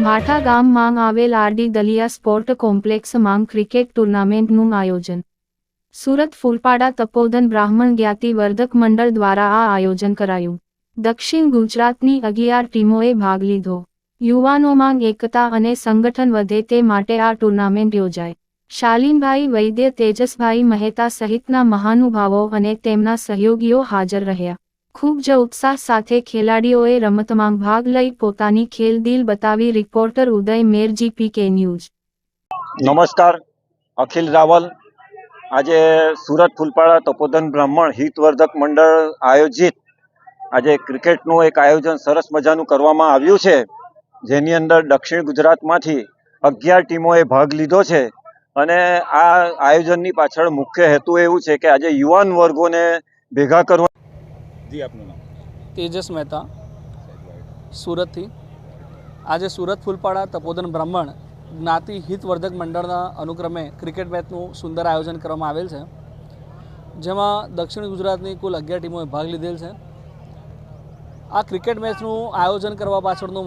ભાઠા ગામમાં આવેલ RD દલિયા sport કોમ્પ્લેક્સમાં ક્રિકેટ ટુર્નામેન્ટનું આયોજન. સુરત ફૂલપાડા તપોધન બ્રાહ્મણ જ્ઞાતિ વર્ધક મંડળ દ્વારા આ આયોજન કરાયું. દક્ષિણ ગુજરાતની અગિયાર ટીમોએ ભાગ લીધો. યુવાનોમાં એકતા અને સંગઠન વધે તે માટે આ ટુર્નામેન્ટ યોજાય. શાલીનભાઈ વૈદ્ય તેજસભાઈ મહેતા સહિતના મહાનુભાવો અને તેમના સહયોગીઓ હાજર રહ્યા. ખૂબ જ ઉત્સાહ સાથે ખેલાડીઓએ રમતમાં ભાગ લઈ પોતાની ખેલદિલ બતાવી reporter Uday Mer GPK news. નમસ્કાર, અખિલ રાવલ. આજે સુરત ફૂલપાડા તપોધન બ્રાહ્મણ હિતવર્ધક મંડળ આયોજિત આજે ક્રિકેટનું એક આયોજન સરસ મજાનું કરવામાં આવ્યું છે. જેની અંદર દક્ષિણ ગુજરાતમાંથી અગિયાર ટીમોએ ભાગ લીધો છે. અને આ આયોજનની પાછળ મુખ્ય હેતુ એવું છે કે આજે યુવાન વર્ગોને ભેગા કરવા જી આપનું નામ? તેજસ મહેતા. સુરતથી. આજે સુરત ફૂલપાડા તપોદન બ્રાહ્મણ જ્ઞાતિ હિતવર્ધક મંડળના અનુક્રમે ક્રિકેટ મેચનું સુંદર આયોજન કરવામાં આવેલ છે. જેમાં દક્ષિણ ગુજરાતની કુલ અગિયાર ટીમોએ ભાગ લીધેલ છે. આ ક્રિકેટ મેચનું આયોજન કરવા પાછળનું